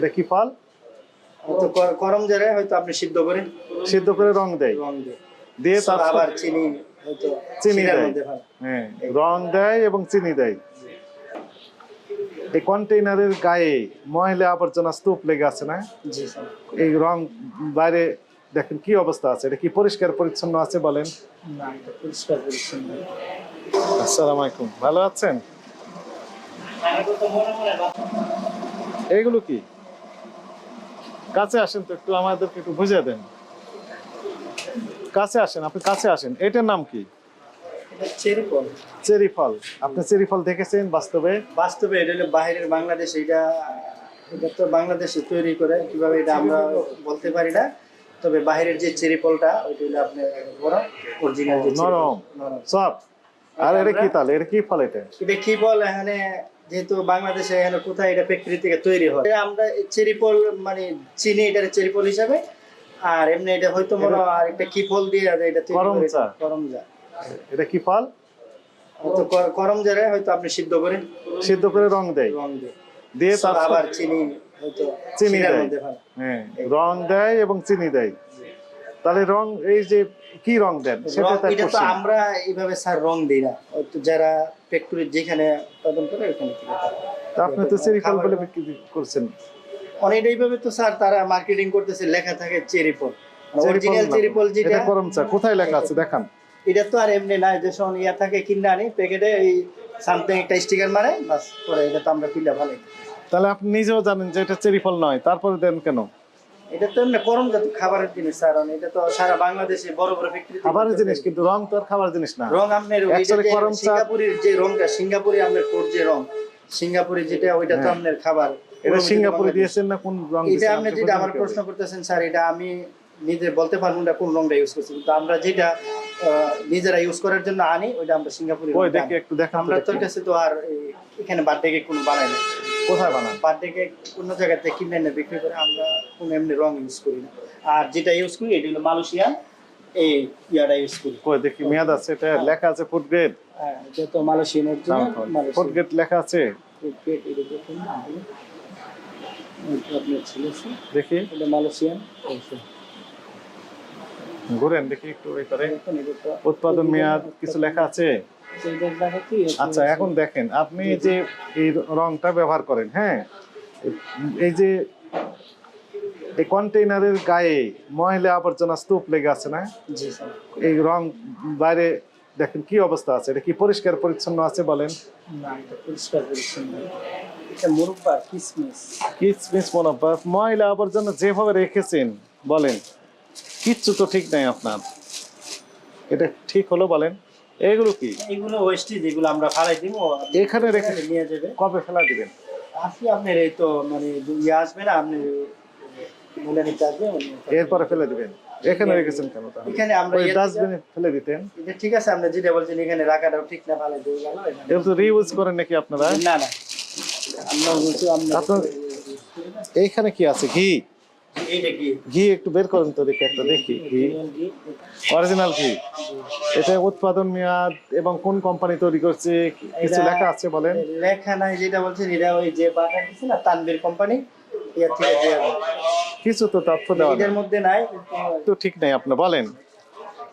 এটা কি ফল? করম জারে হয়তো আপনি সিদ্ধ করে সিদ্ধ করে রং দেয়। রং দিয়ে। আবার চিনি হয়তো চিনি দেয়। হ্যাঁ। রং দেয় এবং চিনি দেয়। এই কন্টেইনারের গায়ে ময়লা আবর্জনা স্তূপ লেগে আছে না? এই রং বাইরে দেখেন কি অবস্থা আছে? এটা কি পরিষ্কার পরিচ্ছন্ন আছে বলেন? আসসালামু আলাইকুম। ভালো আছেন? এইগুলো কি? কাছে আসেন তো একটু আমাদেরকে একটু বুঝিয়ে দেন। কাছে আসেন আপনি কাছে আসেন। এটার নাম কি? চেরি ফল চেরি ফল আপনি চেরি ফল দেখেছেন বাস্তবে? বাস্তবে এটা হলো বাইরের বাংলাদেশ এটা এটা তো বাংলাদেশে তৈরি করে কীভাবে এটা আমরা বলতে পারি না। তবে বাইরের যে চেরি ফলটা ওইটা হলো বড় অরিজিনাল। নরম। নরম। আর এটা কি তাহলে? এটা কি ফল এটা? এটা কি ফল? এখানে যেহেতু বাংলাদেশে এখানে কোথায় এটা ফ্যাক্টরি থেকে তৈরি হয়। আমরা চেরি ফল মানে চিনি এটা চেরি ফল হিসাবে আর এমনি এটা হয়তো মনে আর একটা কি ফল দিয়ে এটা তৈরি করে করমচা। করমজা এটা কি ফল? হয়তো কর- করমজারে হয়তো আপনি সিদ্ধ করে সিদ্ধ করে রং দেয়। রং দিয়ে। দিয়ে আবার চিনি হয়তো চিনি দেয়। হ্যাঁ রং দেয় এবং চিনি দেয়। তাহলে রং এই যে কি রং দেন? সেটা এটা তো আমরা এইভাবে স্যার রং দিই না। যারা ফ্যাক্টরি যেখানে উৎপাদন করে ওখানে আপনি তো চেরি ফল বলে বিক্রি করছেন। অনেক এইভাবে তো স্যার তারা মার্কেটিং করতেছে লেখা থাকে চেরি ফল। অরিজিনাল না। যেটা করম চা কোথায় লেখা আছে? দেখান। এটা তো আর এমনি না যে শোন ইয়া থাকে কিনে আনি প্যাকেটে এই সামথিং একটা স্টিকার মারে বাস পরে এটা তো আমরা ভালো তাহলে আপনি নিজেও জানেন যে এটা চেরি ফল নয় তারপরে দেন কেন? এটা তো এমনি খাবারের জিনিস স্যার এটা তো সারা বাংলাদেশে বড় বড় ফ্যাক্টরি খাবারের জিনিস কিন্তু রং তো আর খাবার জিনিস না। রং আপনার সিঙ্গাপুরের যে রংটা সিঙ্গাপুরে আপনার কোট যে রং সিঙ্গাপুরে যেটা ওইটা তো হ্যাঁ। আপনার খাবার। এটা সিঙ্গাপুরে দিয়েছেন না কোন রং এটা আপনি যেটা আমার প্রশ্ন করতেছেন স্যার এটা আমি নিজে বলতে পারব না কোন রংটা ইউজ করছি কিন্তু আমরা যেটা নিজেরা ইউজ করার জন্য আনি ওইটা আমরা সিঙ্গাপুরে ওই দেখি একটু আমরা তোর কাছে তো আর এখানে বার্থডে কেক কোনো বানাই না কোথায় বানান? বার্থডে কেক অন্য জায়গাতে কিনে এনে বিক্রি করে আমরা কোনো এমনি রং ইউজ করি না। আর যেটা ইউজ করি এটা হলো মালয়েশিয়ান এই ইয়াটা ইউজ করি। কই দেখি মেয়াদ আছে এটা লেখা আছে ফুড গ্রেড হ্যাঁ এটা তো মালয়েশিয়ান অরিজিনাল ফুড গ্রেড লেখা আছে? পেট এটা দেখুন না এটা আপনার ছিল দেখি। এটা মালয়েশিয়ান। ঘুরেন দেখি একটু এই করে। দেখুন উৎপাদন মেয়াদ কিছু লেখা আছে? আচ্ছা এখন দেখেন আপনি যে এই রংটা ব্যবহার করেন হ্যাঁ? এই যে এই কন্টেইনারের গায়ে ময়লা আবর্জনা স্তূপ লেগে আছে না? এই রং বাইরে দেখেন কি অবস্থা আছে? এটা কি পরিষ্কার পরিচ্ছন্ন আছে বলেন? না এটা পরিষ্কার পরিচ্ছন্ন এটা মুরব্বা কিসমিস। কিচমিচ মনোভাব ময়লা আবর্জনা যেভাবে রেখেছেন বলেন কিচ্ছু তো ঠিক নাই আপনার। এটা ঠিক হলো বলেন? এগুলো কি? এগুলো ওয়েস্টেজ এগুলো আমরা ফালাই দিব এখানে রেখে নিয়ে যাবে। কবে ফেলা দিবেন? আসলে আপনার এই তো মানে ইয়ে আসবে না আপনি বলে নিতে আসবে এরপরে ফেলে দিবেন। এখানে রেখেছেন কেন এখানে আমরা ওই ইয়ে ডাস্টবিনে ফেলে দিতেন। এটা ঠিক আছে আপনি যেটা বলছেন এখানে রাখাটাও ঠিক না ফালাই দিয়ে গেল এখানে- তো রিউজ করেন নাকি আপনারা? না না। আমরা বলছি আমরা আপনার এইখানে কি আছে? ঘি? কি ঘি একটু বের করেন তো দেখি একটা দেখি ঘি। অরিজিনাল ঘি। এটা উৎপাদন মেয়াদ এবং কোন কোম্পানি তৈরি করছে কিছু লেখা আছে বলেন। লেখা নাই যেটা বলছেন এটা ওই যে বাটার দিছে না তানবীর কোম্পানি ইয়ার থেকে দেওয়া কিছু তো তথ্য দেওয়া এর মধ্যে নাই। তো ঠিক নাই আপনি বলেন।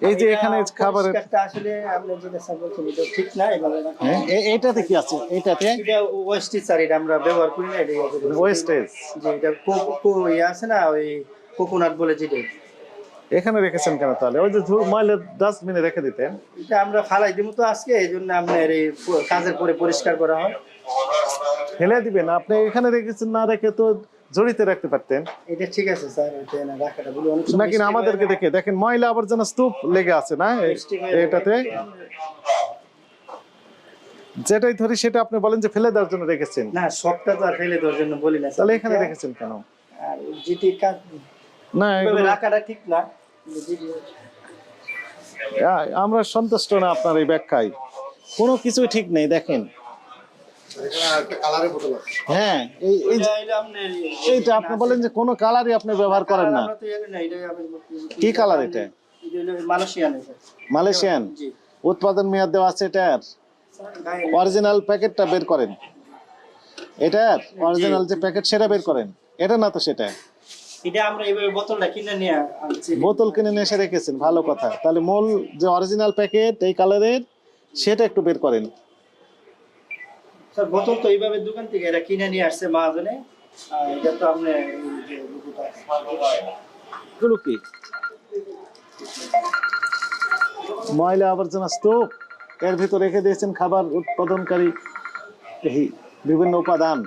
এই যে এখানে খাবারের আসলে আপনি যেটা বলছেন এটা ঠিক না এভাবে। হ্যাঁ এইটাতে কি আছে? এইটাতে এটা ওয়েস্টেজ স্যার এটা আমরা ব্যবহার করি না এটা ওয়েস্টেজ। যে এটা কো- কো- ইয়ে আছে না ওই কোকোনাট বলে যেটা। এখানে রেখেছেন কেন তাহলে? ওই যে ময়লা ডাস্টবিনে রেখে দিতেন। এটা আমরা ফালাই দিব তো আজকে এই জন্য আপনার এই কাজের পরে পরিষ্কার করা হয়। ফেলে দিবেন। আপনি এখানে রেখেছেন না রেখে তো জড়িতে রাখতে পারতেন। এটা ঠিক আছে স্যার এটা না রাখাটা বলি অনেক নাকি আমাদেরকে দেখে দেখেন ময়লা আবর্জনা স্তূপ লেগে আছে না। এটাতে। যেটাই ধরি সেটা আপনি বলেন যে ফেলে দেওয়ার জন্য রেখেছেন। না সবটা তো আর ফেলে দেওয়ার জন্য বলি না তাহলে এখানে রেখেছেন কেন? আর যেটি কাজ না রাখাটা ঠিক না। আমরা সন্তুষ্ট না আপনার এই ব্যাখ্যায়। কোনো কিছুই ঠিক নেই দেখেন। হ্যাঁ এই এইটা আপনি বলেন যে কোনো কালারই আপনি ব্যবহার করেন না। কি কালার এটা? মালয়েশিয়ান। উৎপাদন মেয়াদ দেওয়া আছে এটার অরিজিনাল প্যাকেটটা বের করেন। এটার অরিজিনাল যে প্যাকেট সেটা বের করেন। এটা না তো সেটা? বোতল কিনে নিয়ে এসে রেখেছেন ভালো কথা। তাহলে মূল যে অরিজিনাল প্যাকেট এই কালারের সেটা একটু বের করেন। স্যার বোতল তো এইভাবে দোকান থেকে এরা কিনে নিয়ে আসছে মহাজনে। এটা তো লোগোটা এগুলো কি? ময়লা আবর্জনা স্তূপ। এর ভিতর রেখে দিয়েছেন খাবার উৎপাদনকারী এই বিভিন্ন উপাদান।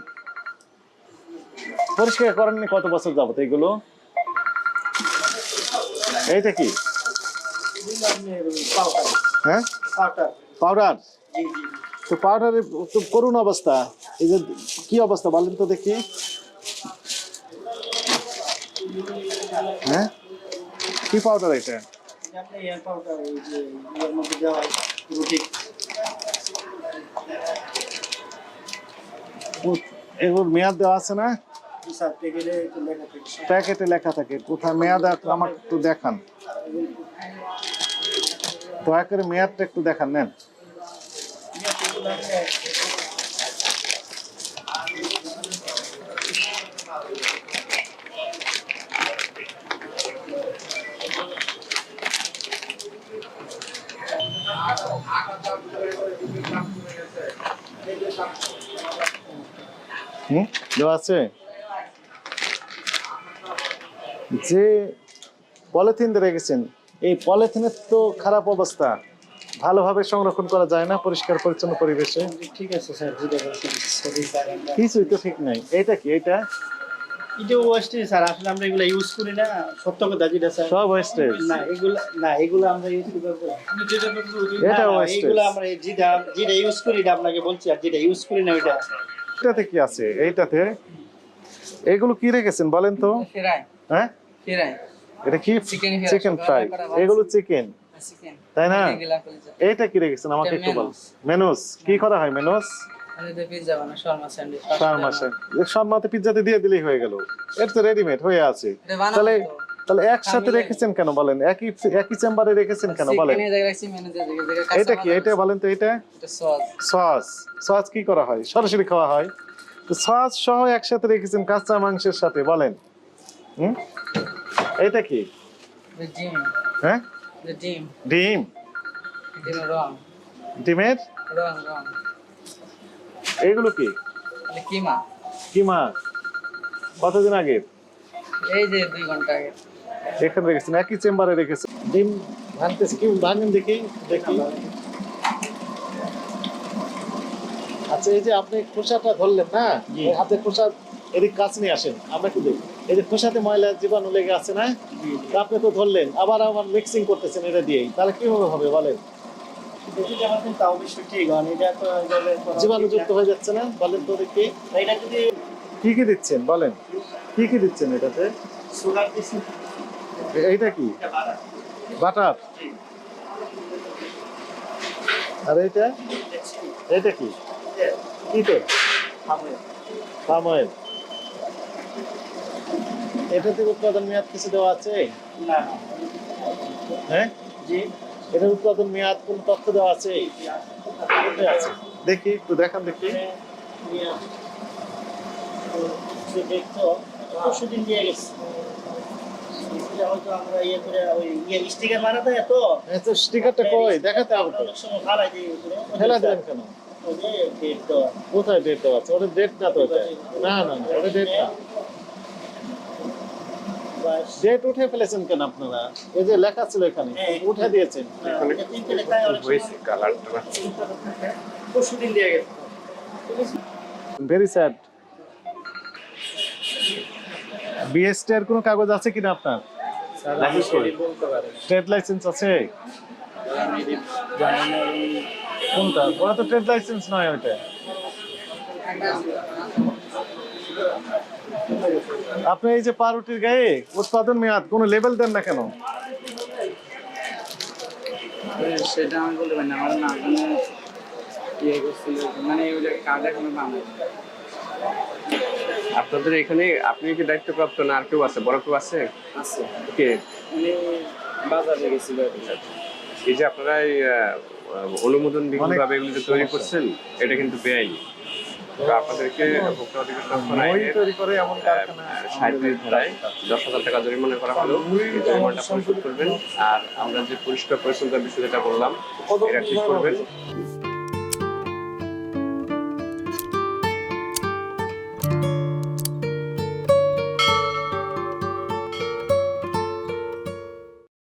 পরিষ্কার করেননি কত বছর যাবত এইগুলো এইটা কি? আপনি হ্যাঁ? পাউডার। পাউডার? তো পাউডারের তো করুণ অবস্থা। এই যে কি অবস্থা বলেন তো দেখি। হ্যাঁ? কি পাউডার এটা? এগুলোর মেয়াদ দেওয়া আছে না? প্যাকেটে লেখা থাকে, কোথায় মেয়াদ আমাকে একটু দেখান। দয়া করে মেয়াদটা একটু দেখান, নেন। হুম? দেওয়া আছে। যে পলিথিন রেখেছেন এই পলিথিনের তো খারাপ অবস্থা। ভালোভাবে সংরক্ষণ করা যায় না পরিষ্কার পরিচ্ছন্ন পরিবেশে। ঠিক আছে স্যার কিছুই তো ঠিক নাই। এটা কি? এটা ওয়েস্টেজ স্যার আসলে আমরা এগুলো ইউজ করি না। সত্য কথা যেটা স্যার। সব ওয়েস্টেজ না এগুলো না এগুলো আমরা ইউজ এটা যেটা যেটা ইউজ করি এটা আপনাকে বলছি আর যেটা ইউজ করি না ওইটা। এটাতে কি আছে? এইটাতে? এগুলো কি রেখেছেন বলেন তো? হ্যাঁ? এটা কি? Chicken fry. এগুলো চিকেন চিকেন তাই না? এইটা কি রেখেছেন আমাকে একটু বল। মেনুস কি করা হয় মেনুস পিজ্জাতে দিয়ে দিলেই হয়ে গেল। এটা তো রেডিমেড হয়ে আছে। তাহলে তাহলে একসাথে রেখেছেন কেন বলেন? একই একই চেম্বারে রেখেছেন কেন বলেন? এটা কি? এটা বলেন তো এটা। সস সস কি করা হয়? সরাসরি খাওয়া হয়। তো সস সহ একসাথে রেখেছেন কাঁচা মাংসের সাথে বলেন। হুম? এটা কি? হ্যাঁ? ডিম ডিম ডিমের রং ডিমের রং রং এগুলো কি? কিমা কি মাছ কতদিন আগে? এই যে দুই ঘণ্টা আগে। এখানে রেখেছেন একই চেম্বারে রেখেছেন ডিম ভাঙতেছে কি? ভাঙেন দেখি দেখি। আচ্ছা এই যে আপনি খোসাটা ধরলেন না। হাতে খোসা এদিক কাছ নিয়ে আসেন আমরা একটু দেখি। এই যে খোসাতে ময়লা জীবাণু লেগে আছে না? আপনি তো ধরলেন আবার আবার মিক্সিং করতেছেন এটা দিয়েই। তাহলে কীভাবে হবে বলেন? করা জীবাণুযুক্ত হয়ে যাচ্ছে না? বলেন তো দেখি। কি কি দিচ্ছেন বলেন? কি কি দিচ্ছেন এটাতে? এইটা কি? বাটার। আর এইটা? এটা কি? এটা কি তো পাম অয়েল এটাতে উৎপাদন মেয়াদ কিছু দেওয়া আছে? না। হ্যাঁ? জি। এটার উৎপাদন মেয়াদ কোন তথ্য দেওয়া আছে? আছে। দেখি একটু দেখান দেখি। পরশুদিন দিয়ে গেছে। হয়তো আমরা ইয়ে করে ওই ইয়ে স্টিকার মারাতে এত তো? স্টিকারটা কই? দেখাতে হবে অনেক সময় ফালাই দিই ফেলা দেবেন কেন। কোথায় ডেট দেওয়া আছে? ওটা ডেট না তো না না ওটা ডেট না। ডেট উঠে ফেলেছেন কেন আপনারা? এই যে লেখা ছিল এখানে। উঠে দিয়েছেন। ভেরি স্যাড বিএসটি এর কোনো কাগজ আছে কিনা আপনার। ট্রেড লাইসেন্স আছে? কোনটা? ওরা তো ট্রেড লাইসেন্স নয় ওইটা। আপনি এই যে পাউরুটির গায়ে উৎপাদন মেয়াদ কোনো লেভেল দেন না কেন? সেটা আমি বলতে পারি না আমার না কোনো ইয়ে করছিল মানে ওইটা কার্ড এখনও বানাই আপনাদের এখানে আপনি কি দায়িত্বপ্রাপ্ত না আর কেউ আছে? বড় কেউ আছে? আছে। কে? বাজারে গেছিল এই যে আপনারা আহ, অনুমোদন বিহীনভাবে এগুলো তৈরি করছেন এটা কিন্তু বেআইনি। আপনাদেরকে ভোক্তা অধিকার সংরক্ষণ আইনের তৈরি করে এমন কারখানা। ষাট ধারায় দশ হাজার টাকা জরিমানা করা হলো। এই জরিমানাটা পরিশোধ করবেন। আর আমরা যে পরিষ্কার পরিচ্ছন্নতার বিষয়টা যেটা বললাম এটা ঠিক করবেন।